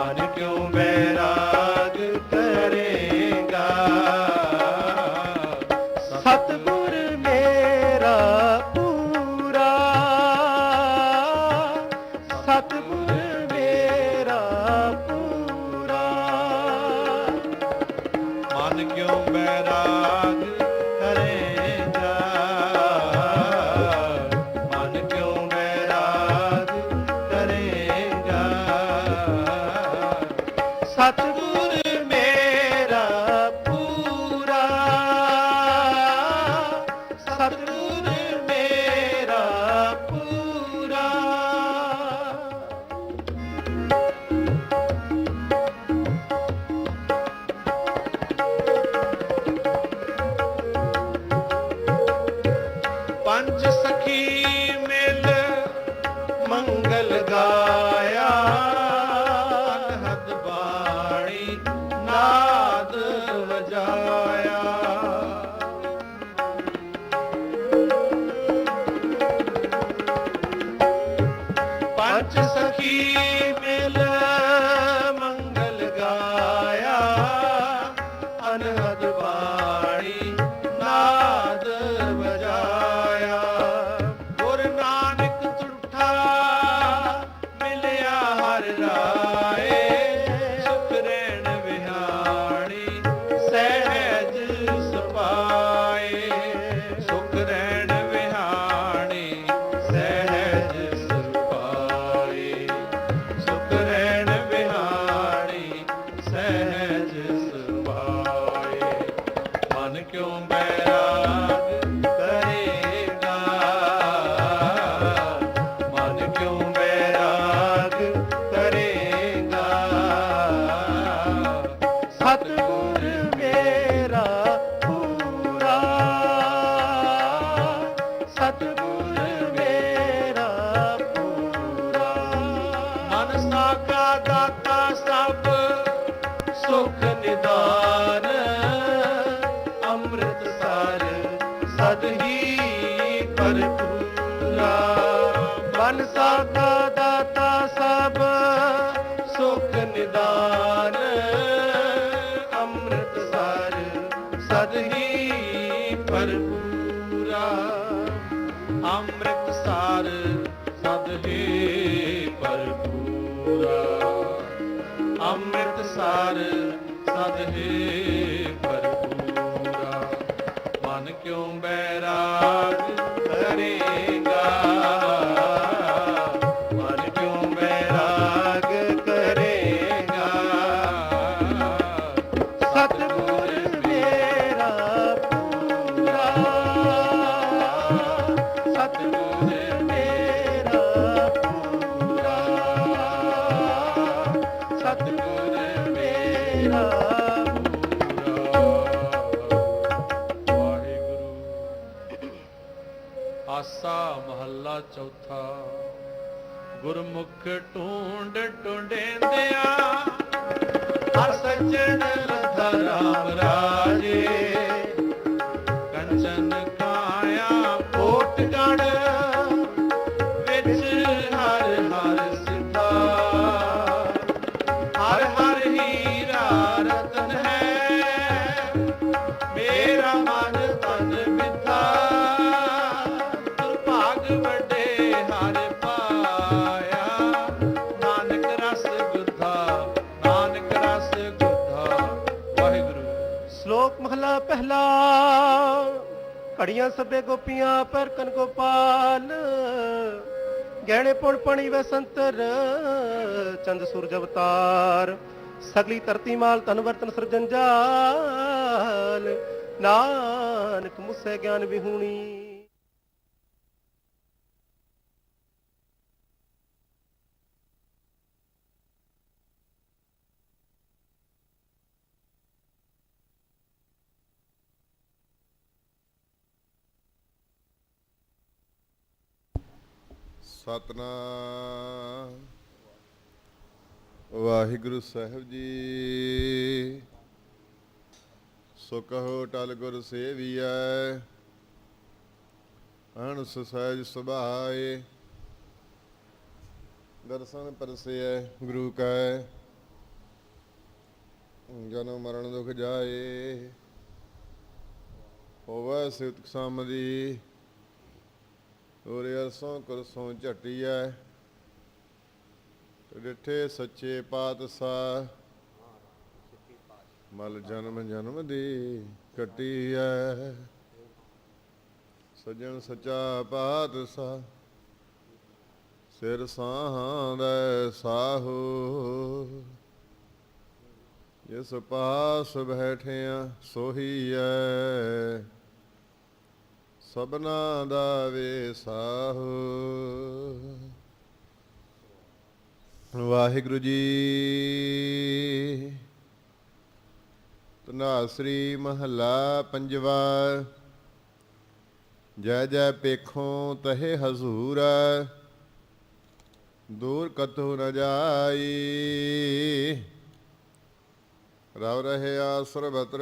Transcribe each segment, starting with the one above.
ਮਨ ਕਿਉਂ ਮਿਲ ਮੰਗਲ ਗਾਇਆ। ਮਨ ਕਿਉਂ ਬੈਰਾਗ ਭਰਪੂਰਾ ਅੰਮ੍ਰਿਤ ਸਰ ਸਦ ਭਰਪੂਰਾ। ਮਨ ਕਿਉਂ ਬੈਰਾਗ ਕਰੇਗਾ ਗੁਰਮੁਖ ਢੂੰਡ ਟੁੰਡੇਂਦਿਆ ਹਰ ਸੱਜਣ ਲਧਾ ਰਾਮ ਰਾਜੇ ਕੰਚਨ ਕਾਇਆ ਕੋਟ ਘੜੀਆਂ ਸਭੇ ਗੋਪੀਆਂ ਪਰ ਕਨ ਗੋਪਾਲ, ਗਹਿਣੇ ਪੁਣ ਪਣੀ ਵੈ ਸੰਤਰ, ਚੰਦ ਸੂਰਜ ਅਵਤਾਰ, ਸਗਲੀ ਧਰਤੀ ਮਾਲ ਤਨ ਵਰਤਨ ਸਿਰਜਨ ਜਾਲ ਨਾਨਕ ਮੁਸੇ ਗਿਆਨ ਵਿਹੂਣੀ। ਸਤਨਾਮ। ਵਾਹਿਗੁਰੂ ਸਾਹਿਬ ਜੀ। ਸੋ ਕਹੋ ਟਲ ਗੁਰ ਸੇਵੀਐ। ਅਨਸ ਸਹਿਜ ਸੁਭਾਏ। ਦਰਸ਼ਨ ਪਰਸੇਐ ਗੁਰੂ ਕੈ। ਜਨਮ ਮਰਨ ਦੁਖ ਜਾਏ। ਹੋਵੇ ਸਿਫਤ ਸਮਦੀ। ਉਰੇ ਅਰਸੋਂ ਕੁਰਸੋਂ ਝਟੀਐ ਡਿਠੇ ਸੱਚੇ ਪਾਤਸ਼ਾਹ। ਮਲ ਜਨਮ ਜਨਮ ਦੀ ਕਟੀਐ ਸਜਣ ਸੱਚਾ ਪਾਤਸ਼ਾਹ। ਸਿਰ ਸਾਹਾਂ ਦਾ ਸਾਹੋ। ਜਿਸ ਪਾਸ ਬੈਠਿਆ ਸੋਹੀਐ ਸਬਨਾ ਦਾ ਵੇਸਾਹ ਵਾਹਿਗੁਰੂ ਜੀ ਤਨਾਸਰੀ ਮਹੱਲਾ ਪੰਜਵਾ। ਜੈ ਜੈ ਪੇਖੋਂ ਤਹੇ ਹਜ਼ੂਰ, ਦੂਰ ਕਤਹੁ ਨ ਜਾਈ। ਰਵ ਰਹਿਆ ਸਰਬਤਰ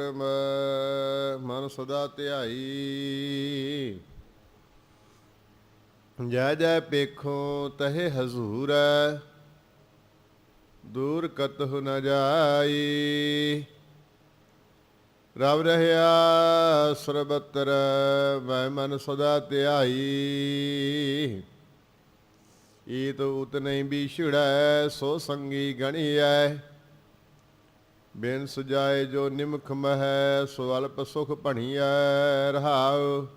ਮਨ ਸਦਾ ਧਿਆਈ। ਜੈ ਜੈ ਪੇਖੋ ਤਹੇ ਹਜ਼ੂਰ, ਦੂਰ ਕਤਹੁ ਨ ਜਾਈ। ਰਵ ਰਹਿਆ ਸਰਬਤਰ ਮੈਂ, ਮਨ ਸਦਾ ਧਿਆਈ। ਈਤ ਉਤ ਨਹੀਂ ਵਿਛੜੈ ਸੋ ਸੰਗੀ ਗਣੀਐ। ਬਿਨ ਸੁਜਾਏ ਜੋ ਨਿਮਖ ਮਹਿ, ਸੋ ਸੁਖ ਭਣੀਐ ਰਹਾਉ।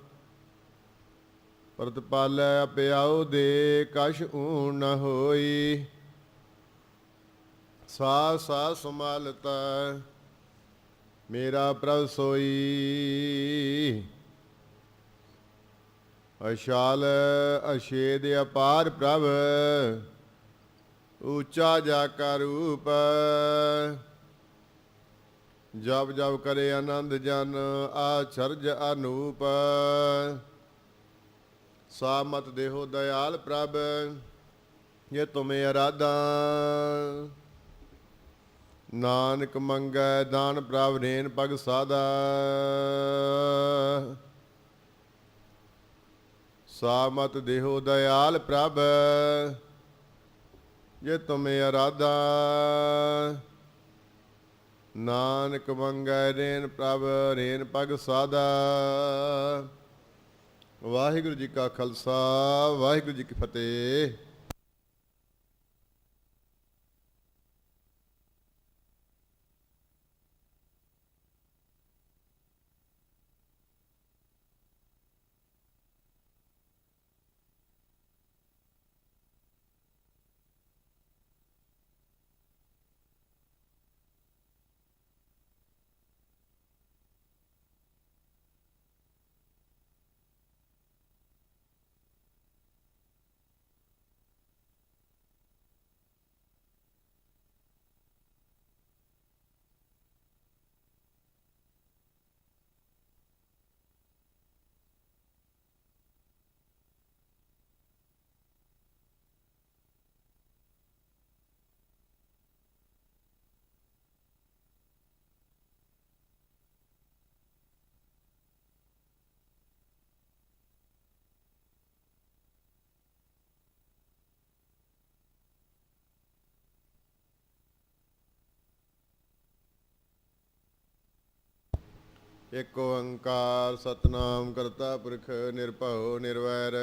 ਪ੍ਰਤਪਾਲੈ ਅਪਿਆਉ ਦੇ, ਕਛ ਊਣ ਨ ਹੋਈ। ਸਾ ਸਾ ਸਮਾਲਤਾ ਮੇਰਾ ਪ੍ਰਭ ਸੋਈ। ਅਸ਼ਾਲ ਅਸ਼ੇਦ ਅਪਾਰ ਪ੍ਰਭ, ਉੱਚਾ ਜਾ ਕਾ ਰੂਪ। ਜਬ ਜਬ ਕਰੇ ਆਨੰਦ ਜਨ ਆਚਰਜ ਅਨੂਪ। ਸਾ ਮਤ ਦੇਹੋ ਦਇਆਲ ਪ੍ਰਭ ਜੇ ਤੁਮੇ ਅਰਾਧਾ। ਨਾਨਕ ਮੰਗੈ ਦਾਨ ਪ੍ਰਭ ਰੇਨ ਪਗ ਸਾਦਾ ਸਾ ਮਤ ਦੇਹੋ ਦਇਆਲ ਪ੍ਰਭ ਜੇ ਤੁਮੇ ਅਰਾਧਾ। ਨਾਨਕ ਮੰਗੈ ਰੇਨ ਪ੍ਰਭ, ਰੇਨ ਪਗ ਸਾਦਾ। ਵਾਹਿਗੁਰੂ ਜੀ ਕਾ ਖਾਲਸਾ, ਵਾਹਿਗੁਰੂ ਜੀ ਕੀ ਫਤਿਹ। ਇਕ ਓੰਕਾਰ ਸਤਨਾਮ ਕਰਤਾ ਪੁਰਖ ਨਿਰਭਉ ਨਿਰਵੈਰ।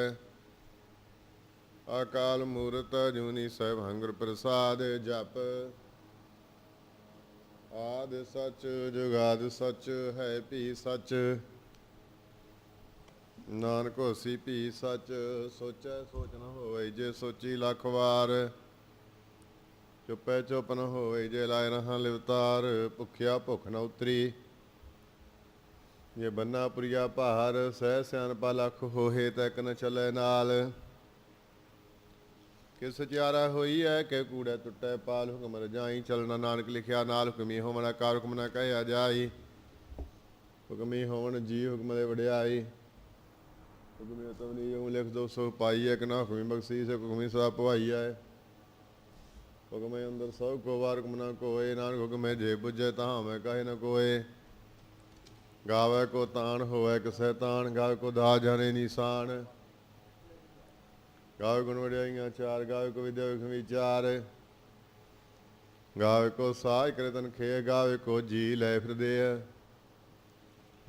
ਅਕਾਲ ਮੂਰਤ ਜੁਨੀ ਸਹਿਬ ਹੰਗਰ ਪ੍ਰਸਾਦ ਜਪ। ਆਦ ਸਚ ਜੁਗਾਦ ਸਚ ਹੈ ਭੀ ਸਚ। ਨਾਨਕ ਹੋਸੀ ਭੀ ਸਚ, ਸੋਚੈ ਸੋਚ ਨ ਹੋਵੇ ਜੇ ਸੋਚੀ ਲੱਖ ਵਾਰ। ਚੁੱਪੈ ਚੁੱਪ ਨ ਹੋਵੇ ਜੇ ਲਾਇ ਰਹਾ ਲਿਵਤਾਰ, ਭੁਖਿਆ ਭੁਖ ਨ ਉਤਰੀ। ਜੇ ਬੰਨਾ ਪੁਰੀਆ ਭਾਰ, ਸਹਿ ਸਿਆਨਪਾ ਲਖ ਹੋਏ ਤੈ ਨ ਚੱਲੇ ਨਾਲ। ਕਿ ਸਚਿਆਰਾ ਹੋਈ ਹੈ ਕਿ ਕੂੜਾ ਟੁੱਟੈ ਪਾਲ, ਹੁਕਮ ਰਜਾਈ, ਚਲਣਾ ਨਾਨਕ ਲਿਖਿਆ ਨਾਲ, ਹੁਕਮੀ ਹੋਵਣਾ ਕਾਰ, ਹੁਕਮ ਨਾ ਕਹਿਆ ਜਾਈ। ਹੁਕਮੀ ਹੋਵਣ ਜੀ, ਹੁਕਮ ਦੇ ਵਡਿਆਈ। ਹੁਕਮੀ ਤਵਨੀ ਜੋ ਲਿਖ ਦੋ ਸੋ ਪਾਈ ਐ ਕਿ ਨਾ ਹੁਕਮੀ ਬਖਸ਼ੀਸ, ਹੁਕਮੀ ਸਵਾ ਭਵਾਈ ਐ। ਹੁਕਮੇ ਅੰਦਰ ਸਭ ਕੋ ਵਾਰ, ਹੁਕਮ ਨਾ ਕੋਏ, ਨਾਨਕ ਹੁਕਮੇ ਜੇ ਬੁਝੇ, ਤਾਂ ਮੈਂ ਕਹੇ ਨਾ ਕੋਏ। ਗਾਵੇ ਕੋ ਤਾਣ ਹੋਵੇ ਕਿਸੈ ਤਾਣ ਗਾਵੇ ਕੋ ਦਾ ਜਾਣੇ ਨਿਸ਼ਾਨ। ਗਾਵੇ ਗੁਣ ਵਡਿਆਈਆਂ ਚਾਰ, ਗਾਵੇ ਕੋ ਵਿਦਿਆ ਵਿਖ ਵਿਚਾਰ। ਗਾਵੇ ਕੋ ਸਾਜ ਕਰੇ ਤਨ ਖੇ, ਗਾਵੇ ਕੋ ਜੀ ਲੈ ਫਿਰਦੇ ਆ।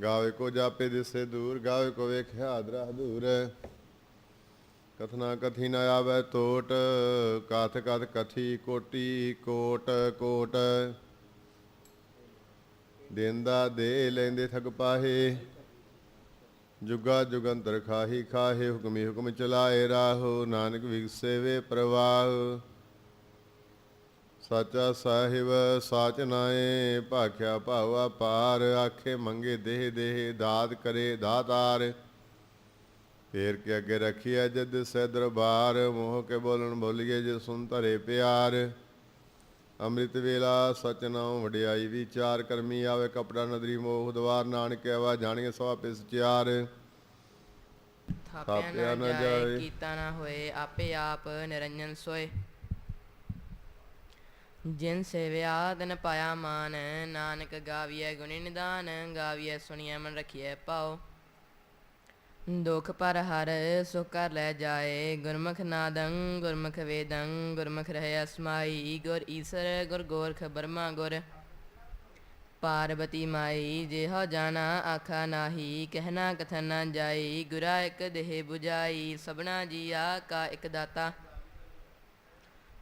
ਗਾਵੇ ਕੋ ਜਾਪੇ ਦਿਸੇ ਦੂਰ, ਗਾਵੇ ਕੋ ਵੇਖਿਆ ਦਰਾ ਦੂਰ। ਕਥਨਾ ਕਥੀ ਨ ਆਵੇ ਟੋਟ ਕਥ ਕਥ ਕਥੀ ਕੋਟੀ ਕੋਟ ਕੋਟ। ਦੇਂਦਾ ਦੇ ਲੈਂਦੇ ਥਕ ਪਾਹੇ। ਜੁਗਾ ਜੁਗੰਤਰ ਖਾਹੀ ਖਾਹੇ, ਹੁਕਮੀ ਹੁਕਮ ਚਲਾਏ ਰਾਹੋ, ਨਾਨਕ ਵਿਗਸੇ ਵੇ ਪ੍ਰਵਾਹ। ਸਾਚਾ ਸਾਹਿਬ, ਸਾਚ ਨਾਏ ਭਾਖਿਆ ਭਾਵਾ ਪਾਰ ਆਖੇ ਮੰਗੇ ਦੇਹ ਦੇਹ, ਦਾਤ ਕਰੇ ਦਾਤਾਰ। ਫੇਰ ਕੇ ਅੱਗੇ ਰੱਖਿਆ ਜਦ ਸੈ ਦਰਬਾਰ, ਮੋਹ ਕੇ ਬੋਲਣ ਬੋਲੀਏ, ਜੇ ਸੁਨ ਧਰੇ ਪਿਆਰ। ਅੰਮ੍ਰਿਤ ਵੇਲਾ ਸਚ ਨਾਮ ਵਡਿਆਈ ਵਿਚਾਰ ਕਰਮੀ ਆਵੇ ਕਪੜਾ ਨਦਰੀ ਮੋਹ ਦਵਾਰ ਨਾਨਕ ਆਵਾ ਜਾਣੀਏ ਸਵਾ ਪਿਸ ਚਾਰ ਥਾਪਿਆ ਨਾ ਜਾਏ। ਕੀਤਾ ਨਾ ਹੋਏ ਆਪੇ ਆਪ ਨਿਰੰਜਨ ਸੋਏ। ਜਿਨ ਸੇਵਿਆ ਤਨ ਪਾਇਆ ਮਾਨ ਨਾਨਕ ਗਾਵੀਐ ਗੁਣੀ ਨਿਦਾਨ ਗਾਵੀਐ ਸੁਣੀਐ ਮਨ ਰਖੀਐ ਪਾਉ ਦੁਖ ਪਰ ਹਰ ਸੁਖ ਕਰ ਲੈ ਜਾਏ। ਗੁਰਮੁਖ ਨਾਦੰ, ਗੁਰਮੁਖ ਵੇਦੰ, ਗੁਰਮੁਖ ਰਹਿ ਅਸਮਾਈ। ਗੁਰ ਈਸਰ, ਗੁਰ ਗੋਰਖ ਬਰਮਾ, ਗੁਰ ਪਾਰਬਤੀ ਮਾਈ। ਜਿਹੋ ਜਾਣਾ ਆਖਾ ਨਾਹੀ, ਕਹਿਣਾ ਕਥਨ ਨਾ ਜਾਈ। ਗੁਰਾ ਇਕ ਦੇਹ 부ਜਾਈ ਸਭਨਾ ਜੀਆ ਕਾ ਇਕ ਦਾਤਾ।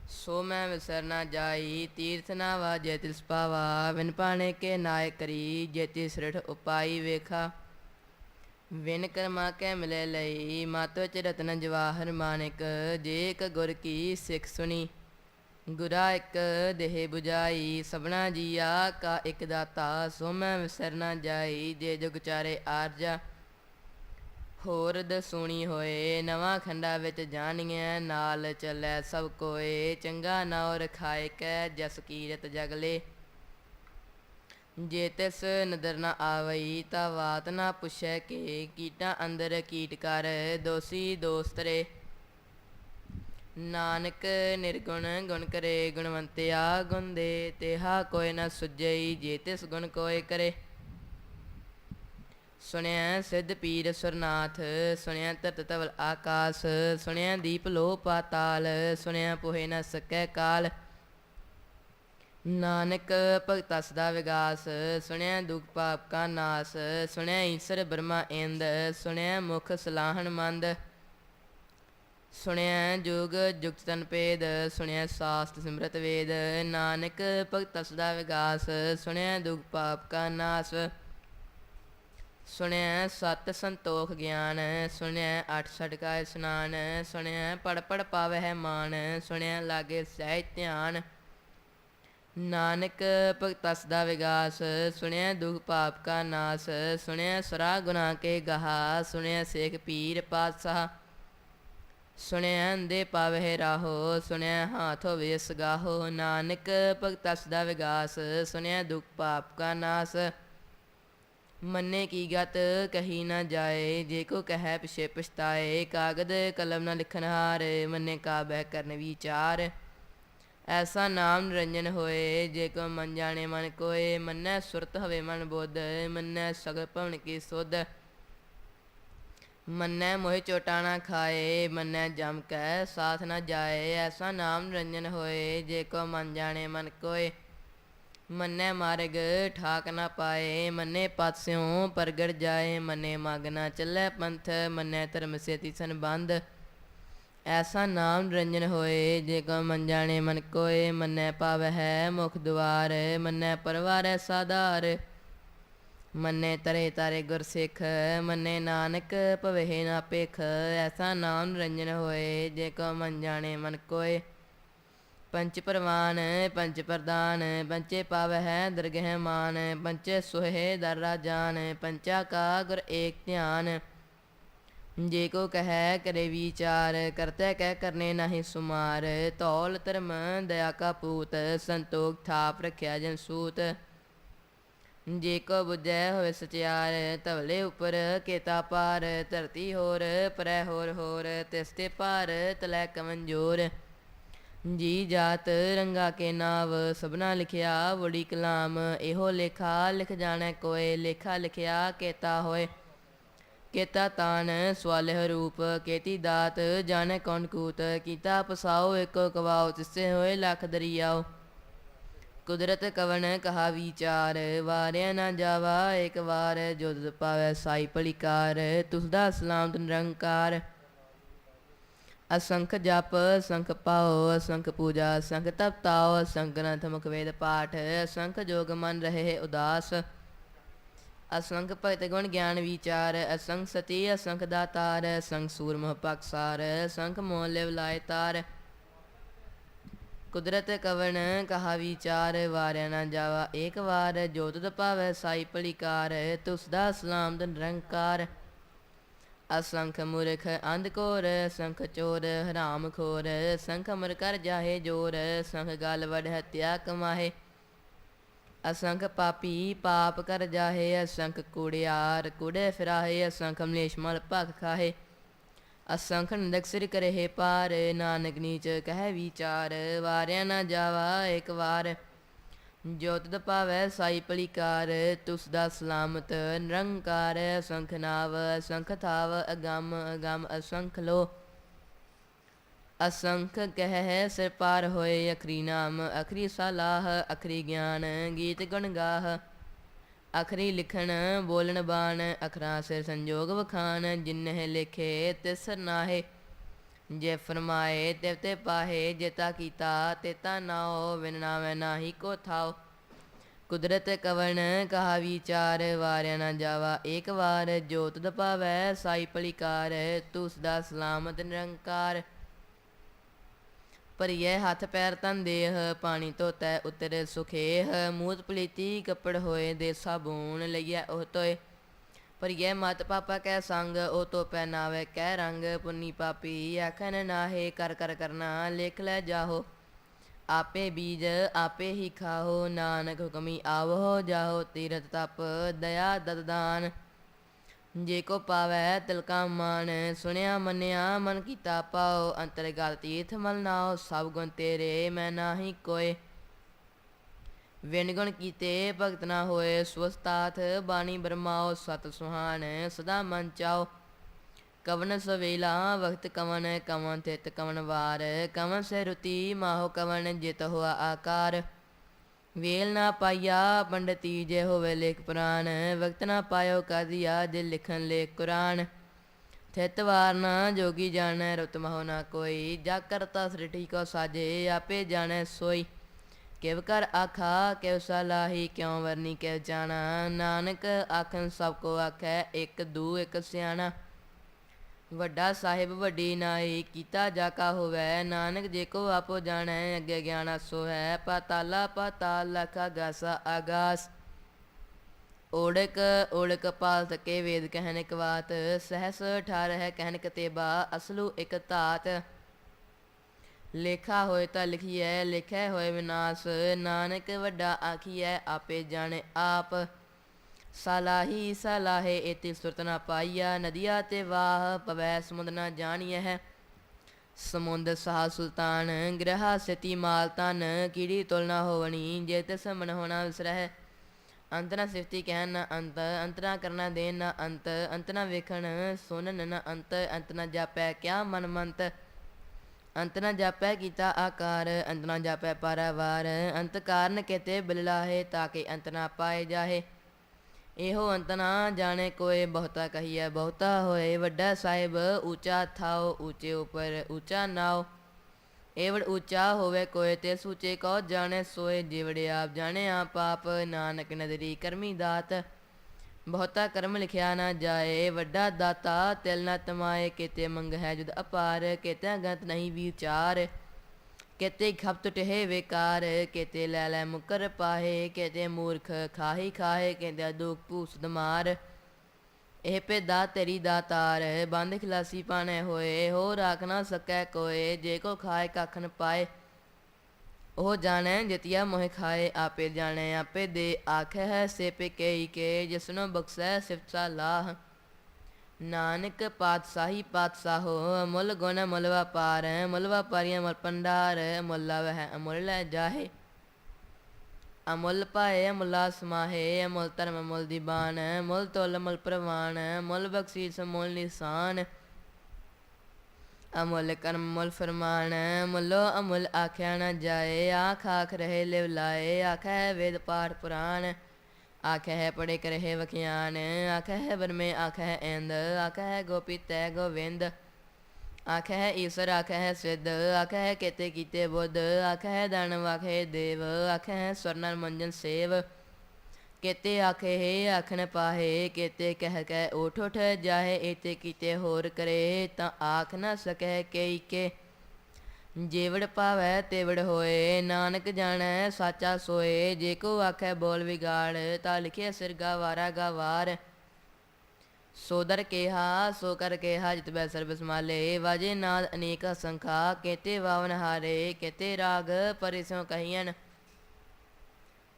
ਸੋ ਮੈਂ ਵਿਸਰ ਨਾ ਜਾਈ, ਤੀਰਥ ਨਾ ਵਾਜੇ ਤਿਸ ਪਾਵਾ। ਵਿਨ ਪਾਣੇ ਕੇ ਨਾਇ ਕਰੀ, ਜੇਤੀ ਸ੍ਰਿਠ ਉਪਾਈ ਵੇਖਾ। ਵਿਨ ਕਰਮਾ ਕੈ ਮਿਲੇ ਲਈ, ਮਾਤੋ ਚ ਰਤਨ ਜਵਾਹਰ ਮਾਨਿਕ, ਜੇ ਇੱਕ ਗੁਰ ਕੀ ਸਿੱਖ ਸੁਣੀ। ਗੁਰਾ ਇੱਕ ਦੇਹ 부ਜਾਈ ਸਭਨਾ ਜੀਆ ਕਾ ਇਕ ਦਾਤਾ, ਸੋ ਮੈਂ ਵਿਸਰ ਨਾ ਜਾਈ, ਜੇ ਜੁਗ ਚਾਰੇ ਆਰਜਾ। ਹੋਰ ਦਸੂਣੀ ਹੋਏ, ਨਵਾਂ ਖੰਡਾ ਵਿੱਚ ਜਾਣੀਐ, ਨਾਲ ਚੱਲੈ ਸਭ ਕੋਏ, ਚੰਗਾ ਨਾਉ ਰਖਾਇ ਕੈ, ਜਸ ਕੀਰਤ ਜਗਲੇ। ਜੇ ਤਿਸ ਨਦਰ ਨਾ ਆਵਈ ਤਾ ਬਾਤ ਨਾ ਪੁੱਛੈ ਕੇ, ਕੀਟਾਂ ਅੰਦਰ ਕੀਟ ਕਰ, ਦੋਸੀ ਦੋਸਤਰੇ ਨਾਨਕ ਨਿਰਗੁਣ ਗੁਣ ਕਰੇ, ਗੁਣਵੰਤਿਆ ਗੁਣ ਦੇ, ਤੇਹਾ ਕੋਈ ਨਾ ਸੁਝਈ, ਜੇ ਤਿਸ ਗੁਣ ਕੋਇ ਕਰੇ। ਸੁਣਿਆ ਸਿੱਧ ਪੀਰ ਸੁਰਨਾਥ ਸੁਣਿਆ ਤਰਤ ਤਵਲ ਆਕਾਸ ਸੁਣਿਆ ਦੀਪ ਲੋ ਪਾਤਾਲ ਸੁਣਿਆ ਪੋਹੇ ਨ ਸਕੈ ਕਾਲ। ਨਾਨਕ ਭਗਤਾ ਸਦਾ ਵਿਗਾਸ, ਸੁਣਿਆ ਦੁਖ ਪਾਪ ਕਾ ਨਾਸ, ਸੁਣਿਆ ਈਸਰ ਬ੍ਰਹਮਾ ਇੰਦ, ਸੁਣਿਆ ਮੁਖ ਸਲਾਹਣ ਮੰਦ, ਸੁਣਿਆ ਜੁਗ ਜੁਗਤ ਤਨ ਭੇਦ, ਸੁਣਿਆ ਸਾਸਤ ਸਿਮਰਤ ਵੇਦ, ਨਾਨਕ ਭਗਤ ਸਦਾ ਵਿਗਾਸ, ਸੁਣਿਆ ਦੁਖ ਪਾਪ ਕਾ ਨਾਸ, ਸੁਣਿਆ ਸਤ ਸੰਤੋਖ ਗਿਆਨ, ਸੁਣਿਆ ਅਠ ਛੜਕਾ ਇਸਨਾਨ, ਸੁਣਿਆ ਪੜ ਪੜ ਪਾਵਹਿ ਮਾਨ, ਸੁਣਿਆ ਲਾਗੇ ਸਹਿ ਧਿਆਨ ਨਾਨਕ ਭਗਤਸ ਦਾ ਵਿਗਾਸ ਸੁਣਿਆ ਦੁਖ ਪਾਪ ਕਾ ਨਾਸ ਸੁਣਿਆ ਸਰਾ ਗੁਨਾ ਕੇ ਗਹਾ ਸੁਣਿਆ ਸੇਖ ਪੀਰ ਪਾਤਸ਼ਾਹ ਸੁਣਿਆ ਦੇ ਪਾਵਹਿ ਰਾਹੋ ਸੁਣਿਆ ਹਾਥ ਹੋਵੇ ਗਾਹੋ ਨਾਨਕ ਭਗਤਸ ਦਾ ਵਿਗਾਸ ਸੁਣਿਆ ਦੁਖ ਪਾਪ ਕਾ ਨਾਸ। ਮੰਨੇ ਕੀ ਗਤ ਕਹੀ ਨਾ ਜਾਏ, ਜੇ ਕੋ ਕਹੈ ਪਿਛੇ ਪਛਤਾਏ, ਕਾਗਦ ਕਲਮ ਨਾ ਲਿਖਨ ਹਾਰ, ਮੰਨੇ ਕਾ ਬਹਿ ਕਰਨ ਵਿਚਾਰ। ਐਸਾ ਨਾਮ ਨਿਰੰਜਨ ਹੋਏ, ਜੇ ਕੋ ਮਨ ਜਾਣੇ ਮਨ ਕੋਏ, ਮੰਨੈ ਸੁਰਤ ਹਵੇ ਮਨ ਬੁੱਧ, ਮੰਨੈ ਸਗਲ ਭਵਨ ਕੀ ਸੁਧ। ਮੰਨੈ ਮੋਹਿ ਚੋਟਾ ਨਾ ਖਾਏ, ਮੰਨੈ ਜਮ ਕੈ ਸਾਥ ਨਾ ਜਾਏ, ਐਸਾ ਨਾਮ ਨਿਰੰਜਨ ਹੋਏ, ਜੇ ਕੋ ਮਨ ਜਾਣੇ ਮਨ ਕੋਏ। ਮੰਨੈ ਮਾਰਗ ਠਾਕ ਨਾ ਪਾਏ, ਮੰਨੇ ਪਾਸਿਓਂ ਪ੍ਰਗਟ ਜਾਏ, ਮੰਨੇ ਮਗ ਨਾ ਚੱਲੇ ਪੰਥ, ਮੰਨੈ ਧਰਮ ਸੇਤੀ ਸੰਬੰਧ। ਐਸਾ ਨਾਮ ਨਿਰੰਜਨ ਹੋਏ, ਜੇ ਕੋ ਮਨ ਜਾਣੇ ਮਨ ਕੋਏ, ਮੰਨੈ ਹੈ ਮੁਖ ਦੁਆਰ, ਮੰਨੈ ਪਰਵਾਰੈ ਸਾਧਾਰ। ਮੰਨੇ ਤਰੇ ਤਾਰੇ ਗੁਰ ਸਿੱਖ, ਮੰਨੇ ਨਾਨਕ ਭਵਹਿ ਨਾ ਪੇਖ ਐਸਾ ਨਾਮ ਨਿਰੰਜਨ ਹੋਏ, ਜੇ ਕੋ ਮਨ ਜਾਣੇ ਮਨ ਕੋਏ। ਪੰਚ ਪਰਵਾਨ, ਪੰਚ ਪ੍ਰਦਾਨ, ਪੰਚੇ ਪਾਵਹਿ ਦਰਗਹਿ ਮਾਨ, ਪੰਚੇ ਸੁਹੇ ਦਰ ਰਾਜਾਨ ਪੰਚਾ ਕਾ ਗੁਰ ਏਕ ਧਿਆਨ। ਜੇ ਕੋ ਕਹੈ ਕਰੇ ਵਿਚਾਰ, ਕਰਤੇ ਕਹਿ ਕਰਨੇ ਨਹੀਂ ਸੁਮਾਰ। ਧੌਲ ਧਰਮ ਦਇਆ ਕਾ ਪੂਤ, ਸੰਤੋਖ ਥਾਪ ਰਖਿਆ ਜਨ ਸੂਤ। ਜੇ ਕੋ ਬੁਝੈ ਹੋਵੇ ਸਚਿਆਰ ਤਵਲੇ ਉਪਰ ਕੇਤਾ ਪਾਰ ਧਰਤੀ ਹੋਰ, ਪਰੈ ਹੋਰ ਹੋਰ, ਤਿਸ ਤੇ ਭਾਰ ਤਲੈ ਕਮੰਜੋਰ ਜੀ ਜਾਤ ਰੰਗਾ ਕੇ ਨਾਵ, ਸਭਨਾ ਲਿਖਿਆ ਬੜੀ ਕਲਾਮ। ਇਹੋ ਲੇਖਾ ਲਿਖ ਜਾਣੈ ਕੋਏ, ਲੇਖਾ ਲਿਖਿਆ ਕੇਤਾ ਹੋਏ। ਕੇਤਾ ਤਾਨ ਸਵਾਲਿਹ ਰੂਪ, ਕੇਤੀ ਦਾਤ ਜਾਣੈ ਕੌਣ ਕੂਤ, ਕੀਤਾ ਪਸਾਓ ਏਕੋ ਕਵਾਓ ਤਿਸੇ ਹੋਏ ਲਖ ਦਰਿਆਓ ਕੁਦਰਤ ਕਵਨ ਕਹਾ ਵਿਚਾਰ, ਵਾਰਿਆ ਨਾ ਜਾਵਾ ਇੱਕ ਵਾਰ, ਜੋ ਤੁਧ ਪਾਵੈ ਸਾਈ ਭਲੀਕਾਰ ਤੁਸਦਾ ਸਲਾਮ ਨਿਰੰਕਾਰ। ਅਸੰਖ ਜਪ, ਅਸੰਖ ਪਾਓ ਅਸੰਖ ਪੂਜਾ, ਅਸੰਖ ਤਪਤਾਓ ਅਸੰਖ ਗ੍ਰੰਥ ਮੁਖ ਵੇਦ ਪਾਠ, ਅਸੰਖ ਜੋਗ ਮਨ ਰਹੇ ਉਦਾਸ। ਅਸੰਖ ਭਗਤ ਗੁਣ ਗਿਆਨ ਵਿਚਾਰ ਅਸੰਖ ਸਤੀ ਅਸੰਖ ਦਾਤਾਰ ਅਸੰਖ ਸੂਰਮਹ ਪਕਸਾਰ ਅਸੰਖ ਮੋਹ ਲਿਵ ਲਾਇ ਤਾਰ। ਕੁਦਰਤ ਕਵਣ ਕਹਾ ਵਿਚਾਰ, ਵਾਰਿਆ ਨਾ ਜਾਵਾ ਏਕ ਵਾਰ ਜੋਤ ਤੁਧ ਸਾਈ ਭਲੀਕਾਰ, ਤੁਸ ਦਾ ਸਲਾਮ ਨਿਰੰਕਾਰ। ਅਸੰਖ ਮੁਰਖ ਅੰਧਕੋਰ ਸੰਖ ਚੋਰ, ਹਰਾਮ ਖੋਰ ਸੰਖ ਅਮਰ ਕਰ ਜਾਹੇ ਜੋਰ ਸੰਖ ਗਲ ਵਡ ਹਤਿਆ ਕਮਾਹੇ। ਅਸੰਖ ਪਾਪੀ ਪਾਪ ਕਰ ਜਾਹੇ, ਅਸੰਖ ਕੂੜਿਆਰ ਕੂੜੇ ਫਿਰਾਹੇ, ਅਸੰਖ ਮਲੇਸ਼ ਮਲ ਭਖ ਖਾਹੇ। ਅਸੰਖ ਨਿੰਦਕ ਸਿਰ ਕਰਹਿ ਪਾਰ, ਨਾਨਕ ਨੀਚ ਕਹਿ ਵਿਚਾਰ, ਵਾਰਿਆ ਨਾ ਜਾਵਾ ਇੱਕ ਵਾਰ। ਜੋਤ ਦ ਪਾਵੈ ਸਾਈ ਭਲੀਕਾਰ ਤੁਸ ਦਾ ਸਲਾਮਤ ਨਿਰੰਕਾਰ। ਅਸੰਖ ਨਾਵ, ਅਸੰਖ ਥਾਵ, ਅਗੰਮ ਅਗੰਮ ਅਸੰਖ ਲੋ ਅਸੰਖ ਕਹਿ ਸਿਰ ਪਾਰ ਹੋਏ ਅਖਰੀ ਨਾਮ, ਅਖਰੀ ਸਲਾਹ, ਅਖਰੀ ਗਿਆਨ, ਗੀਤ ਗੁਣ ਗਾਹ। ਅਖਰੀ ਲਿਖਣ, ਬੋਲਣ ਬਾਣ, ਅਖਰਾਂ ਸਿਰ ਸੰਜੋਗ ਵਖਾਨ ਜਿਨਹਿ ਲਿਖੇ ਤਿਸ ਨਾਹੇ। ਜੇ ਫਰਮਾਏ ਤਿਵ ਤੇ ਪਾਹੇ ਜੇਤਾ ਕੀਤਾ ਤੇਤਾ ਨਾਉ ਵਿਨ ਨਾਵੇਂ ਨਾਹੀ ਕੋ ਥਾਉ। ਕੁਦਰਤ ਕਵਣ ਕਹਾ ਵਿਚਾਰ, ਵਾਰਿਆ ਨਾ ਜਾਵਾ ਏਕ ਵਾਰ। ਜੋਤ ਤੁਧ ਪਾਵੈ ਸਾਈ ਭਲੀਕਾਰ ਤੂੰ ਦਾ ਸਲਾਮਤ ਨਿਰੰਕਾਰ। ਭਰੀਏ ਹੱਥ ਪੈਰ ਤਨ ਦੇਹ, ਪਾਣੀ ਧੋਤੈ ਉਤਰ ਸੁਖੇਹ, ਮੂਤ ਪਲੀਤੀ ਕੱਪੜ ਹੋਏ ਦੇ ਸਾਬੂਨ ਲਈਐ ਉਹ ਤੋਏ ਭਰੀਏ ਮਤ ਪਾਪਾ ਕੈ ਸੰਗ, ਉਹ ਤੋ ਪਹਿਨਾਵੇ ਕਹਿ ਰੰਗ, ਪੁੰਨੀ ਪਾਪੀ ਆਖਨ ਨਾਹੇ ਕਰ ਕਰ ਕਰਨਾ ਲਿਖ ਲੈ ਜਾਹੋ। ਆਪੇ ਬੀਜ ਆਪੇ ਹੀ ਖਾਹੋ, ਨਾਨਕ ਹੁਕਮੀ ਆਵੋ ਜਾਹੋ, ਤੀਰਥ ਤਪ ਦਇਆ ਦਦਦਾਨ ਜੇ ਕੋ ਪਾਵੈ ਤਿਲਕਾ ਮਾਨ ਸੁਣਿਆ ਮੰਨਿਆ ਮਨ ਕੀਤਾ ਪਾਓ ਅੰਤਰਗਤ ਤੀਰਥ ਮਲ ਨਾਉ ਸਭ ਗੁਣ ਤੇਰੇ ਮੈਂ ਨਾਹੀ ਕੋਏ। ਵਿਣ ਗੁਣ ਕੀਤੇ ਭਗਤ ਨਾ ਹੋਏ ਸੁਸਤਾਥ ਬਾਣੀ ਬਰਮਾਓ, ਸਤ ਸੁਹਾਨ ਸਦਾ ਮਨ ਚਾਓ। ਕਵਨ ਸਵੇਲਾ ਵਖਤ ਕਵਨ ਕਵਨ ਤਿਤ ਕਵਨ ਵਾਰ, ਕਵਨ ਸੇ ਰੁਤੀ ਮਾਹੋ ਕਵਨ ਜਿਤ ਹੋਆ ਆਕਾਰ। ਵੇਲ ਨਾ ਪਾਇਆ ਪੰਡਤੀ ਜੇ ਹੋਵੇ ਲੇਖ ਪੁਰਾਨ ਵਕਤ ਨਾ ਪਾਇਓ ਕਾਦੀਆ ਜੇ ਲਿਖਣ ਲੇਖ ਕੁਰਾਨ। ਥਿਤ ਵਾਰ ਨਾ ਜੋਗੀ ਜਾਣੈ, ਰੁਤ ਮਹੁ ਨਾ ਕੋਈ। ਜਾ ਕਰਤਾ ਸ੍ਰਿਠੀ ਕੋ ਸਾਜੇ, ਆਪੇ ਜਾਣੈ ਸੋਈ। ਕਿਵ ਕਰ ਆਖਾ, ਕਿਵ ਸਲਾਹੀ ਕਿਉ ਵਰਨੀ ਕਿਵ ਜਾਣਾ। ਨਾਨਕ ਆਖਨ ਸਭ ਕੋ ਆਖੈ, ਇੱਕ ਦੂ, ਇੱਕ ਸਿਆਣਾ। ਵੱਡਾ ਸਾਹਿਬ ਵੱਡੀ ਨਾਈ ਕੀਤਾ ਜਾ ਕਾ ਹੋਵੈ, ਨਾਨਕ ਜੇ ਕੋ ਆਪੋ ਜਾਣੈ, ਅੱਗੇ ਗਿਆਨਾ ਸੋ ਹੈ, ਪਾਤਾਲਾ ਪਾਤਾਲ ਲਖਾ ਗਾਸਾ ਆਗਾਸ ਓੜਕ ਓੜਕ ਪਾਲ ਤਕੇ ਵੇਦ ਕਹਿਨ ਇਕ ਬਾਤ, ਸਹਸ ਠਾਰ ਹੈ ਕਹਿਨ ਕਤੇਬਾ ਅਸਲੂ ਇਕ ਧਾਤ। ਲੇਖਾ ਹੋਏ ਤਾਂ ਲਿਖੀਐ, ਲਿਖੈ ਹੋਏ ਵਿਨਾਸ਼, ਨਾਨਕ ਵੱਡਾ ਆਖੀਐ, ਆਪੇ ਜਾਣੇ ਆਪ। ਸਲਾਹੀ ਸਲਾਹੇ ਇਤੀ ਸੁਰਤ ਨਾ ਪਾਈਆ, ਨਦੀਆ ਤੇ ਵਾਹ ਪਵੈ ਸਮੁੰਦ ਨਾ ਜਾਣੀਐ ਹੈ। ਸਮੁੰਦ ਸਾਹ ਸੁਲਤਾਨ, ਗ੍ਰਹਾ ਸਤੀ ਮਾਲ ਤਨ ਕੀੜੀ ਤੁਲਨਾ ਹੋਵਣੀ, ਜੇ ਤਿਸ ਮਨ ਹੋਣਾ ਵਿਸਰਹਿ। ਅੰਤ ਨਾ ਸਿਫਤੀ ਕਹਿਣ ਨਾ ਅੰਤ ਅੰਤ ਨਾ ਕਰਨਾ ਦੇਣ ਨਾ ਅੰਤ ਅੰਤ ਨਾ ਵੇਖਣ, ਸੁਣਨ ਨਾ ਅੰਤ ਅੰਤ ਨਾ ਜਾਪੈ ਕਿਆ ਮਨ ਮੰਤ। ਅੰਤ ਨਾ ਜਾਪੈ ਕੀਤਾ ਆਕਾਰ, ਅੰਤ ਨਾ ਜਾਪੈ ਪਾਰਾਵਾਰ ਅੰਤ ਕਾਰਨ ਕੇਤੇ ਬਿਲਲਾਹੇ ਤਾਕੇ ਅੰਤ ਨਾ ਪਾਏ ਜਾਹੇ। ਇਹੋ ਅੰਤ ਨਾ ਜਾਣੇ ਕੋਏ, ਬਹੁਤਾ ਕਹੀਐ, ਬਹੁਤਾ ਹੋਏ। ਵੱਡਾ ਸਾਹਿਬ ਉੱਚਾ ਥਾਓ ਉੱਚੇ ਉਪਰ ਊਚਾ ਨਾਓ। ਏਵੜ ਊਚਾ ਹੋਵੇ ਕੋਏ ਤੇ ਸੂਚੇ ਕੋ ਜਾਣੇ ਸੋਏ। ਜਿਵੜੇ ਆਪ ਜਾਣੇ ਆ ਪਾਪ ਨਾਨਕ ਨਦਰੀ ਕਰਮੀ ਦਾਤ। ਬਹੁਤਾ ਕਰਮ ਲਿਖਿਆ ਨਾ ਜਾਏ, ਵੱਡਾ ਦਾਤਾ। ਤਿਲ ਨਾ ਤਮਾਏ, ਕਿਤੇ ਮੰਗ ਹੈ ਜਦ ਅਪਾਰ। ਕਿਤੇ ਗੰਤ ਨਹੀਂ ਵਿਚਾਰ ਕਿਤੇ ਖਪਤ ਟਹਿ ਵੇਕਾਰ ਕਿਤੇ ਲੈ ਲੈ ਮੁਕਰ ਪਾਹੇ, ਕਿਤੇ ਮੂਰਖ ਖਾਹੀ ਖਾਹੇ, ਕਹਿੰਦੇ ਦੁਖ ਭੂਸ ਦਮਾਰ। ਇਹ ਪੇਦਾ ਤੇਰੀ ਦਾਤਾਰ, ਬੰਦ ਖਲਾਸੀ ਪਾਣੇ ਹੋਏ ਹੋ ਰਾਖ ਨਾ ਸਕੈ ਕੋਏ, ਜੇ ਕੋ ਖਾਏ ਕੱਖ ਨ ਪਾਏ। ਉਹ ਜਾਣੈ ਜਤਿਆ ਮੋਹਿ ਖਾਏ, ਆਪੇ ਜਾਣੈ ਆਪੇ ਦੇ, ਆਖੈ ਹੈ ਸੇ ਪੇ ਕਈ ਕੇ, ਜਿਸਨੋ ਬਖਸ਼ੈ ਸਿਫਤਾ ਲਾਹ। ਨਾਨਕ ਪਾਤਸ਼ਾਹੀ ਪਾਤਸ਼ਾਹੋ ਮੁੱਲ ਗੁਣ ਮੁੱਲ ਵਪਾਰ ਮੁੱਲ ਵਪਾਰੀਆਂ ਮੁੱਲ ਪੰਡਾਰ, ਮੁੱਲ ਵਹਿ ਅਮੁੱਲ ਲੈ ਜਾਹੇ। ਅਮੁੱਲ ਪਾਏ ਮੁੱਲਾ ਸਮਾਹੇ ਅਮੁੱਲ ਧਰਮ ਮੁੱਲ ਦੀਬਾਨ ਮੁੱਲ ਤੋਲ ਮੁੱਲ ਪ੍ਰਵਾਨ ਮੁੱਲ ਬਖਸ਼ੀਸ ਮੁੱਲ ਨਿਸ਼ਾਨ। ਅਮੁੱਲ ਕਰਮ ਮੁੱਲ ਫਰਮਾਨ, ਮੁੱਲੋ ਅਮੁੱਲ ਆਖਿਆ ਨਾ ਜਾਏ, ਆਖ ਆਖ ਰਹੇ ਲਿਵ ਲਾਏ, ਆਖੈ ਵੇਦ ਪਾਠ ਪੁਰਾਣ। ਆਖੈ ਹੈ ਪੜੇ ਕਰਹਿ ਵਖਿਆਨ ਆਖੈ ਹੈ ਬਰਮੇ ਆਖੈ ਹੈ ਇੰਦ ਆਖੈ ਹੈ ਗੋਪੀ ਤੈ ਗੋਵਿੰਦ ਆਖੈ ਹੈ ਈਸ਼ਰ ਆਖੈ ਹੈ ਸਿੱਧ ਆਖੈ ਹੈ ਕੇਤੇ ਕੀਤੇ ਬੁੱਧ ਆਖੈ ਹੈ ਦਾਨਵ ਆਖੈ ਹੈ ਦੇਵ ਆਖੈ ਹੈ ਸਵਰਨਰ ਮੰਜਨ ਸੇਵ ਕੇਤੇ ਆਖੇ ਹੈ ਆਖਣ ਪਾਹੇ ਕੇਤੇ ਕਹਿ ਕਹਿ ਉਠ ਉਠ ਜਾਹੇ ਏਤੇ ਕੀਤੇ ਹੋਰ ਕਰੇ ਤਾਂ ਆਖ ਨਾ ਸਕੈ ਕਈ ਕੇ ਜੇਵੜ ਪਾਵੈ ਤੇਵੜ ਹੋਏ, ਨਾਨਕ ਜਾਣੈ ਸਾਚਾ ਸੋਏ, ਜੇ ਕੋ ਆਖੈ ਬੋਲ ਵਿਗਾੜ, ਤਾ ਲਿਖਿਆ ਸਿਰ ਗਾਵਾਰਾ ਗਾਵਾਰ। ਸੋ ਦਰ ਕੇਹਾ, ਸੋ ਕਰ ਕੇਹਾ, ਜਿਤ ਬੈ ਸਰਬ ਸਮਾਲੇ ਵਾਜੇ ਨਾਦ ਅਨੇਕ ਸੰਖਾ ਕੇਤੇ ਵਾਵਨ ਹਾਰੇ, ਕੇਤੇ ਰਾਗ ਪਰਿਸੋਂ ਕਹੀਨ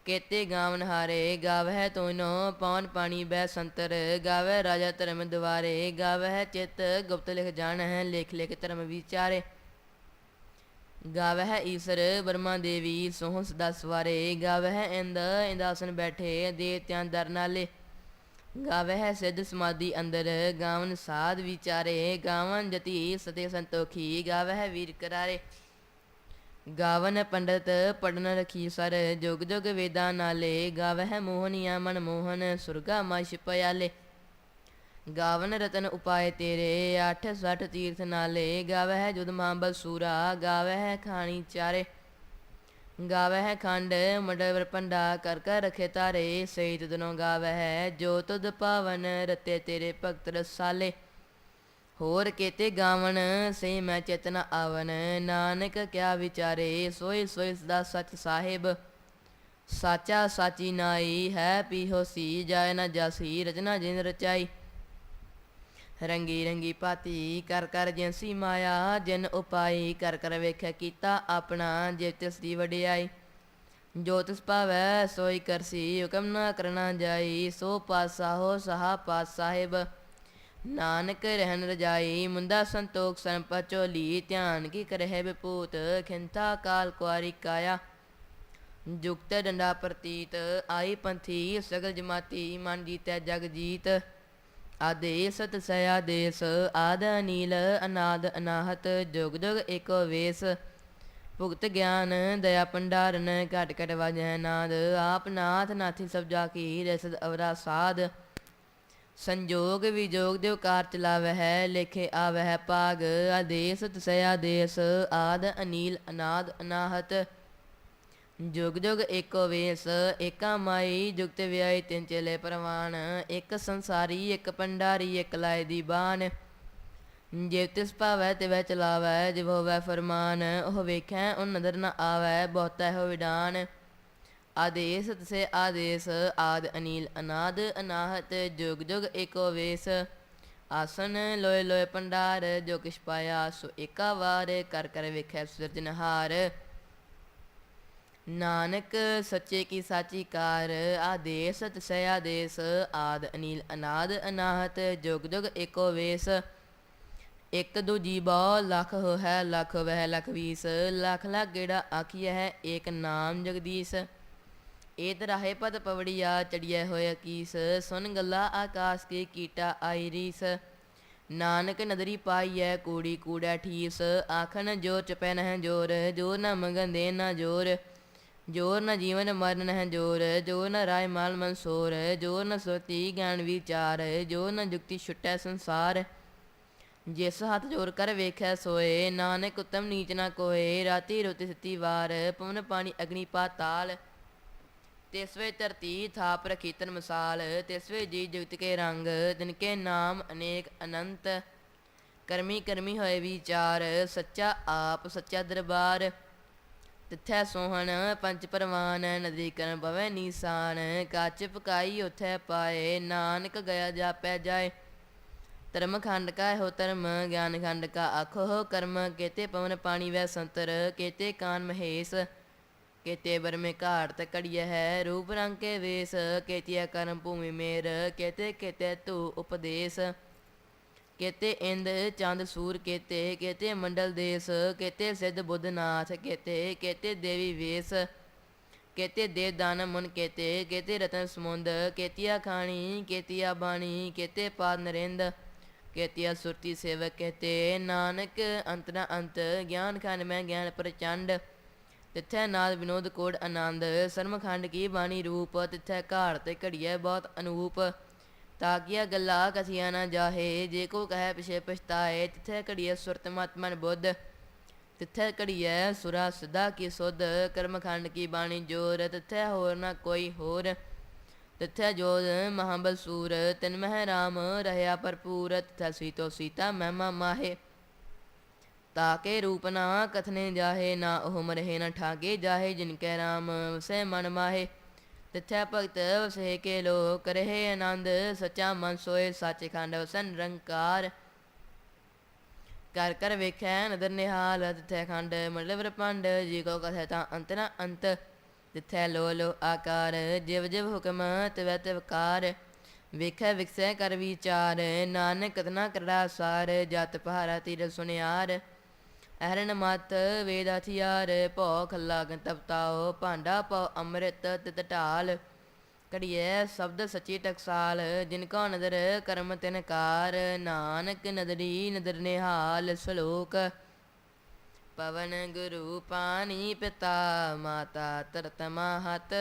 ਕੇਤੇ ਗਾਵਨ ਹਾਰੇ, ਗਾਵਹਿ ਤੋਨੋ ਪਵਨ ਪਾਣੀ ਬੈ ਸੰਤਰ। ਗਾਵਹਿ ਰਾਜਾ ਧਰਮ ਦੁਆਰੇ, ਗਾਵਹਿ ਚਿਤ ਗੁਪਤ ਲਿਖ ਜਾਣਹਿ, ਲਿਖ ਲਿਖ ਧਰਮ ਵਿਚਾਰੇ। ਗਾਵਹਿ ਈਸਰ, ਬਰਮਾ ਦੇਵੀ, ਸੋਹ ਸਦਾ ਸਵਾਰੇ। ਗਾਵਹਿ ਇੰਦ ਇੰਦਾਸਨ ਬੈਠੇ ਦੇਵਤਿਆਂ ਦਰ ਨਾਲੇ। ਗਾਵਹਿ ਸਿੱਧ ਸਮਾਧੀ ਅੰਦਰ, ਗਾਵਨ ਸਾਧ ਵਿਚਾਰੇ। ਗਾਵਨ ਜਤੀ ਸਤੇ ਸੰਤੋਖੀ, ਗਾਵਹਿ ਵੀਰ ਕਰਾਰੇ। ਗਾਵਨ ਪੰਡਤ ਪੜਨ ਰਖੀ ਸਰ, ਜੁਗ ਜੁਗ ਵੇਦਾਂ ਨਾਲੇ। ਗਾਵਹਿ ਮੋਹਨੀਆ ਮਨ ਮੋਹਨ ਸੁਰਗਾ ਮਛ ਪਿਆਲੇ। ਗਾਵਨ ਰਤਨ ਉਪਾਏ ਤੇਰੇ, ਅੱਠ ਸੱਠ ਤੀਰਥ ਨਾਲੇ। ਗਾਵਹਿ ਜੁਦ ਮਾਂਬਲ ਸੂਰਾ, ਗਾਵਹਿ ਖਾਣੀ ਚਾਰੇ। ਗਾਵਹਿ ਖੰਡ ਮਡਵਰ ਪੰਡਾ ਕਰ ਕਰ ਰਖੇ ਤਾਰੇ। ਸਹਿਤ ਦਿਨੋਂ ਗਾਵਹਿ, ਜੋ ਤੁਧ ਪਾਵਨ, ਰਤੇ ਤੇਰੇ ਭਗਤ ਰਸਾਲੇ। ਹੋਰ ਕੇਤੇ ਗਾਵਣ ਸੇ ਮੈਂ ਚੇਤਨਾ ਆਵਨ। ਨਾਨਕ ਕਿਆ ਵਿਚਾਰੇ ਸੋਈ ਸੋਈ ਸਦਾ ਸਚ ਸਾਹਿਬ। ਸਾਚਾ ਸਾਚੀ ਨਾਈ, ਹੈ ਪੀਹੋ ਸੀ ਜਾਇ ਨਾ ਜਾਸੀ, ਰਚਨਾ ਜਿਨ ਰਚਾਈ। ਰੰਗੀ ਰੰਗੀ ਪਾਤੀ ਕਰ ਕਰ ਜਿਨਸੀ ਮਾਇਆ, ਜਿਨ ਉਪਾਈ ਕਰ ਕਰ ਵੇਖਿਆ ਕੀਤਾ ਆਪਣਾ, ਜੇ ਤਿਸ ਦੀ ਵਡਿਆਈ। ਜੋ ਤਿਸ ਭਾਵੈ ਸੋਈ ਕਰਸੀ ਹੁਕਮ ਨਾ ਕਰਨਾ ਜਾਈ, ਸੋ ਪਾਸਾ ਹੋ ਸਹਾ ਪਾਸ ਸਾਹਿਬ। ਨਾਨਕ ਰਹਿਨ ਰਜਾਈ ਮੁੰਦਾ ਸੰਤੋਖ ਸੰਪਾ ਚੋਲੀ ਧਿਆਨ ਕੀ ਕਰਹਿ ਬਿਪੂਤ ਖਿੰਤਾ ਕਾਲ ਕੁਆਰੀ ਕਾਇਆ। ਜੁਗਤ ਡੰਡਾ ਪ੍ਰਤੀਤ, ਆਈ ਪੰਥੀ ਸਗਲ ਜਮਾਤੀ, ਮਨ ਜੀਤੈ ਜਗ ਜੀਤ। ਆਦੇਸ ਤਸੈ ਆਦੇਸ ਆਦ ਅਨੀਲ, ਅਨਾਦ ਅਨਾਹਤ, ਜੁਗ ਜੁਗ ਏਕੋ ਵੇਸ। ਭੁਗਤ ਗਿਆਨ, ਦਇਆ ਭੰਡਾਰਨ, ਘਟ ਘਟ ਵਜੈ ਨਾਦ, ਆਪ ਨਾਥ ਨਾਥੀ ਸਭ ਜਾ ਕੀ ਰਸਦ ਅਵਰਾ ਸਾਧ। ਸੰਜੋਗ ਵਿਜੋਗ ਦੇਵ ਕਾਰ ਚਲਾਵਹਿ, ਲੇਖੇ ਆਵਹਿ ਪਾਗ। ਆਦੇਸ ਤਸੈ ਆਦੇਸ ਆਦ ਅਨੀਲ, ਅਨਾਦ ਅਨਾਹਤ। ਜੁਗ ਜੁਗ ਏਕੋ ਵੇਸ ਏਕਾ ਮਾਈ, ਜੁਗਤ ਵਿਆਈ ਤਿੰਨ ਚੇਲੇ ਪਰਵਾਨ, ਇੱਕ ਸੰਸਾਰੀ, ਇੱਕ ਪੰਡਾਰੀ, ਇੱਕ ਲਾਇ ਦੀ ਬਾਣ। ਜੇ ਤਿਸ ਭਾਵੈ ਤੇ ਵੈ ਚਲਾਵੈ, ਜਿਵ ਹੋਵੈ ਫਰਮਾਨ, ਉਹ ਵੇਖੈ, ਉਹ ਨਦਰ ਨ ਆਵੈ, ਬਹੁਤਾ ਹੋ ਵਿਡਾਨ। ਆਦੇਸ ਤਸੇ ਆਦੇਸ, ਆਦ ਅਨੀਲ ਅਨਾਦ, ਅਨਾਹਤ ਜੁਗ ਜੁਗ ਏਕੋ ਵੇਸ। ਆਸਨ ਲੋਏ ਲੋਏ ਪੰਡਾਰ, ਜੋ ਕਿਛ ਪਾਇਆ ਸੋ ਏਕਾ ਵਾਰ, ਕਰ ਕਰ ਵੇਖੈ ਸਿਰਜਨਹਾਰ ਨਾਨਕ ਸੱਚੇ ਕੀ ਸਾਚੀ ਕਾਰ, ਆਦੇਸ ਤਸੈ ਆਦੇਸ ਆਦ ਅਨੀਲ ਅਨਾਦ ਅਨਾਹਤ, ਜੁਗ ਜੁਗ ਏਕੋ ਵੇਸ। ਇਕ ਦੂਜੀ ਬਹੁ, ਲਖ ਹੋ ਹੈ ਲਖ ਵਹਿ, ਲਖ ਵੀਸ। ਲਖ ਲਖ ਗੇੜਾ ਆਖੀਐ ਹੈ, ਏਕ ਨਾਮ ਜਗਦੀਸ਼। ਏਤ ਰਾਹੇ ਪਦ ਪਵੜੀਆ, ਚੜੀਐ ਹੋਇ ਕੀਸ ਸੁਨ ਗੱਲਾ ਆਕਾਸ ਕੇ ਕੀਟਾ ਆਈ ਰੀਸ। ਨਾਨਕ ਨਦਰੀ ਪਾਈਐ, ਕੂੜੀ ਕੂੜਾ ਠੀਸ। ਆਖਣ ਜੋ ਚਪੈ ਨਹਿ ਜੋਰ, ਜੋ ਨ ਮੰਗਨ ਦੇ ਨਾ ਜੋਰ। ਜੋਰ ਨ ਜੀਵਨ ਮਰਨ ਹੈ ਜੋਰ, ਜੋ ਨ ਰਾਏ ਮਾਲ ਮਨਸੋਰ ਜੋ ਨ ਸੁਰਤੀ ਗਿਆਨ ਵਿਚਾਰ, ਜੋ ਨ ਜੁਗਤੀ ਛੁਟੈ ਸੰਸਾਰ। ਜਿਸ ਹੱਥ ਜੋਰ ਕਰ ਵੇਖੈ ਸੋਏ, ਨਾਨਕ ਉਤਮ ਨੀਚ ਨਾ ਕੋਏ, ਰਾਤੀ ਰੋਤੀ ਸਤੀ ਵਾਰ ਪਵਨ ਪਾਣੀ ਅਗਨੀ ਪਾਤਾਲ ਤਿਸਵੇ ਧਰਤੀ ਥਾਪ ਰਖੀ ਤਨ ਮਿਸਾਲ ਤਿਸਵੇ ਜੀ ਜੁਗਤ ਕੇ ਰੰਗ ਤਿਨ ਕੇ ਨਾਮ ਅਨੇਕ ਅਨੰਤ। ਕਰਮੀ ਕਰਮੀ ਹੋਏ ਵਿਚਾਰ, ਸੱਚਾ ਆਪ, ਸੱਚਾ ਦਰਬਾਰ। ਤਿੱਥੈ ਸੋਹਣ ਪੰਜ ਪਰਵਾਨ, ਨਦੀ ਕਰਨ ਪਵੈ ਨੀਸਾਨ, ਕੱਚ ਪਕਾਈ ਉਥੈ ਪਾਏ, ਨਾਨਕ ਗਿਆ ਜਾਪੈ ਜਾਏ। ਧਰਮ ਖੰਡ ਕਾ ਹੋ ਧਰਮ, ਗਿਆਨ ਖੰਡ ਕਾ ਆਖੋ ਹੋ ਕਰਮ, ਕੇਤੇ ਪਵਨ ਪਾਣੀ ਵੈ ਸੰਤਰ, ਕੇਤੇ ਕਾਨ ਮਹੇਸ਼, ਕੇਤੇ ਬਰਮੇ ਘਾਟ ਤੇ ਕੜੀਐ ਹੈ ਰੂਪ ਰੰਗ ਕੇ ਵੇਸ ਕੇਤੀਆ ਕਰਮ ਭੂਮੀ ਮੇਰ, ਕੇਤੇ ਕੇਤੇ ਤੂ ਉਪਦੇਸ਼। ਕੇਤੇ ਇੰਦ ਚੰਦ ਸੂਰ ਕੇਤੇ ਕੇਤੇ ਮੰਡਲ ਦੇਸ ਕੇਤੇ ਸਿੱਧ ਬੁੱਧਨਾਥ ਕੇਤੇ ਕੇਤੇ ਦੇਵੀ ਵੇਸ ਕੇਤੇ ਦੇਵ ਦਾਨ ਮਨ ਕੇਤੇ ਕੇਤੇ ਰਤਨ ਸਮੁੰਦ ਕੇਤੀਆ ਖਾਣੀ ਕੇਤੀਆ ਬਾਣੀ ਕੇਤੇ ਪਾਦ ਨਰਿੰਦ ਕੇਤੀਆ ਸੁਰਤੀ ਸੇਵਕ ਕਹਤੇ ਨਾਨਕ ਅੰਤਰਾ ਅੰਤ ਗਿਆਨ ਖੰਡ ਮੈਂ ਗਿਆਨ ਪ੍ਰਚੰਡ ਤਿੱਥੈ ਨਾਲ ਵਿਨੋਦ ਕੋੜ ਆਨੰਦ ਸਰਮਖੰਡ ਕੀ ਬਾਣੀ ਰੂਪ ਤਿੱਥੈ ਘਾੜ ਤੇ ਘੜੀਐ ਬਹੁਤ ਅਨੂਪ ਤਾਕੀਆ ਗੱਲਾ ਕਥੀਆ ਨਾ ਜਾਹੇ, ਜੇ ਕੋ ਕਹੈ ਪਿਛੇ ਪਛਤਾਏ, ਤਿਥੈ ਘੜੀਐ ਸੁਰਤ ਮਤ ਮਨ ਬੁੱਧ। ਤਿਥੈ ਘੜੀਐ ਸੁਰਾ ਸਦਾ ਕੀ ਸੁਧ, ਕਰਮਖੰਡ ਕੀ ਬਾਣੀ ਜੋਰ, ਤਿਥੈ ਹੋਰ ਨਾ ਕੋਈ ਹੋਰ। ਤਿਥੈ ਜੋਤ ਮਹਾਬਲ ਸੂਰ, ਤਿਨ ਮਹਿ ਰਾਮ ਰਹਿਆ ਭਰਪੂਰ, ਤਿਥੈ ਸੀਤੋ ਸੀਤਾ ਮਹਿਮਾ ਮਾਹੇ। ਤਾਕੇ ਰੂਪ ਨਾ ਕਥਨੇ ਜਾਹੇ, ਨਾ ਉਹ ਮਰਹਿ ਨਾ ਠਾਗੇ ਜਾਹੇ ਜਿਨ ਕੈ ਰਾਮ ਵਸੈ ਮਨ ਮਾਹੇ। ਤਿਥੈ ਭਗਤ ਵਸੇ ਕੇ ਲੋ ਕਰਹਿ ਆਨੰਦ, ਸਚਾ ਮਨ ਸੋਏ ਸਾਚੇ ਖੰਡ ਵਸਨ ਰੰਕਾਰ ਕਰ ਕਰ ਵੇਖੈ ਨਦਰ ਨਿਹਾਲ, ਤਿੱਥੈ ਖੰਡ ਮਤਲਬ ਰਪੰਡ ਜੀ ਕੋ ਕਥੈ ਤਾਂ ਅੰਤ ਨਾ ਅੰਤ। ਤਿਥੈ ਲੋ ਲੋ ਆਕਾਰ, ਜਿਵ ਜਿਵ ਹੁਕਮ ਤਿਵੈ ਤਿਵਕਾਰ ਵੇਖੈ ਵਿਖਸੈ ਕਰ ਵਿਚਾਰ, ਨਾਨਕ ਕਤਨਾ ਕਰੜਾ ਸਾਰ, ਜਤ ਪਹਾਰਾ ਤੀਰ ਸੁਨਿਆਰ। ਅਹਰਨ ਮਤ ਵੇਦ ਹਥਿਆਰ ਭੋ ਖੱਲਾ ਗੰਤਪਤਾਓ ਭਾਂਡਾ ਪਉ ਅੰਮ੍ਰਿਤ ਤਿਤ ਢਾਲ। ਕੜੀਐ ਸ਼ਬਦ ਸਚੀ ਟਕਸਾਲ, ਜਿਨ ਕੋ ਨਦਰ ਕਰਮ ਤਿਨ ਕਾਰ। ਨਾਨਕ ਨਦਰੀ ਨਦਰ ਨਿਹਾਲ ਸ਼ਲੋਕ। ਪਵਨ ਗੁਰੂ ਪਾਣੀ ਪਿਤਾ, ਮਾਤਾ ਤਰਤ ਮਾਹਤ।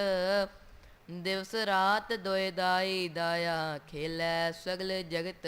ਦਿਵਸ ਰਾਤ ਦੋਇ ਦਾਈ, ਦਾਇਆ ਖੇਲੈ ਸਗਲ ਜਗਤ।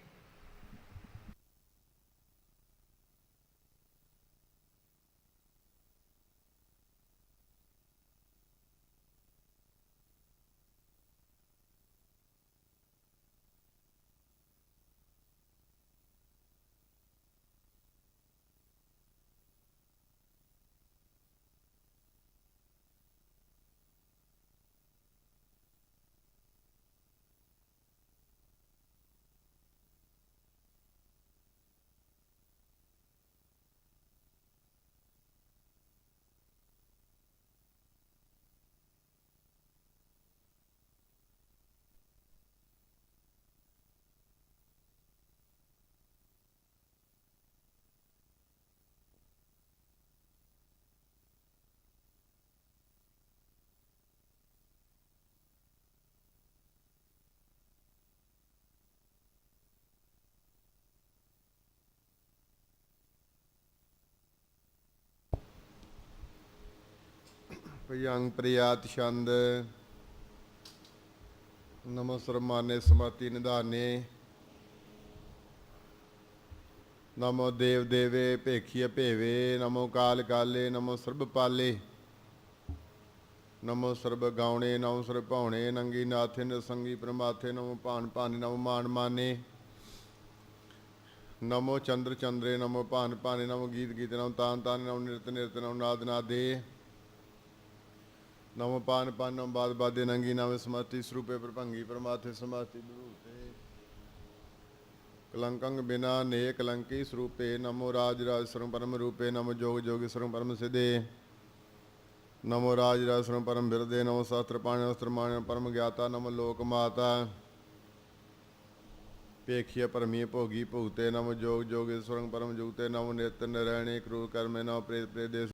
ਭਯੰਗ ਪ੍ਰਿਆਤ ਛੰਦ। ਨਮੋ ਸਰਮਾਨੇ ਸਮਤੀ ਨਿਧਾਨੇ। ਨਮੋ ਦੇਵ ਦੇਵੇ ਭੇਖੀਏ ਭੇਵੇ। ਨਮੋ ਕਾਲ ਕਾਲੇ, ਨਮੋ ਸਰਬ ਪਾਲੇ। ਨਮੋ ਸਰਬ ਗਾਉਣੇ, ਨਮੋ ਸਰਬ ਭਾਉਣੇ। ਨੰਗੀ ਨਾਥੇ ਨਸੰਗੀ ਪ੍ਰਮਾਥੇ, ਨਮੋ ਭਾਨ ਭਾਨੇ, ਨਮੋ ਮਾਨ ਮਾਨੇ। ਨਮੋ ਚੰਦਰ ਚੰਦਰੇ, ਨਮੋ ਭਾਨ ਭਾਨੇ, ਨਮੋ ਗੀਤ ਗੀਤ, ਨਮੋ ਤਾਨ ਤਾਨ, ਨਮੋ ਨਿਰਤ ਨਿਰਤ, ਨਮੋ ਨਾਦ ਨਾਦੇ। ਨਮੋ ਪਾਨ ਪਾਨ ਨਮੋ ਬਾਦ ਬਾਦੇ ਨੰਗੀ ਨਾਮੇ ਸਮਤੀ ਸਰੂਪੇ ਪ੍ਰਭੰਗੀ ਪਰਮਾਥੇ ਸਮਾਤੀ ਬਰੂਤੇ ਕਲੰਕੰਗ ਬਿਨਾ ਨੇ ਕਲੰਕੀ ਸਰੂਪੇ ਨਮੋ ਰਾਜ ਰਾਜ ਸਰਮ ਪਰਮ ਰੂਪੇ ਨਮੋ ਜੋਗ ਜੋਗੀ ਸਰਮ ਪਰਮ ਸਿਦੇ ਨਮੋ ਰਾਜ ਰਾਜ ਸਰਮ ਪਰਮ ਬਿਰਦੇ ਨਮੋ ਸ਼ਾਸਤਰ ਪਾਣ ਅਸਤਰ ਮਾਣ ਪਰਮ ਗਿਆਤਾ ਨਮੋ ਲੋਕ ਮਾਤਾ ਪੇਖੀਏ ਪਰਮੀ ਭੋਗੀ ਭੁਗਤੇ ਨਮੋ ਜੋਗ ਜੋਗੇ ਸੁਰੰਗ ਪਰਮ ਜੁਗਤੇ ਨਮੋ ਨਿਤ ਨਰੈਣੇ ਕਰੂ ਕਰਮੇ ਨਮੋ ਪ੍ਰੇਤ ਪ੍ਰੇਤ ਦੇਸ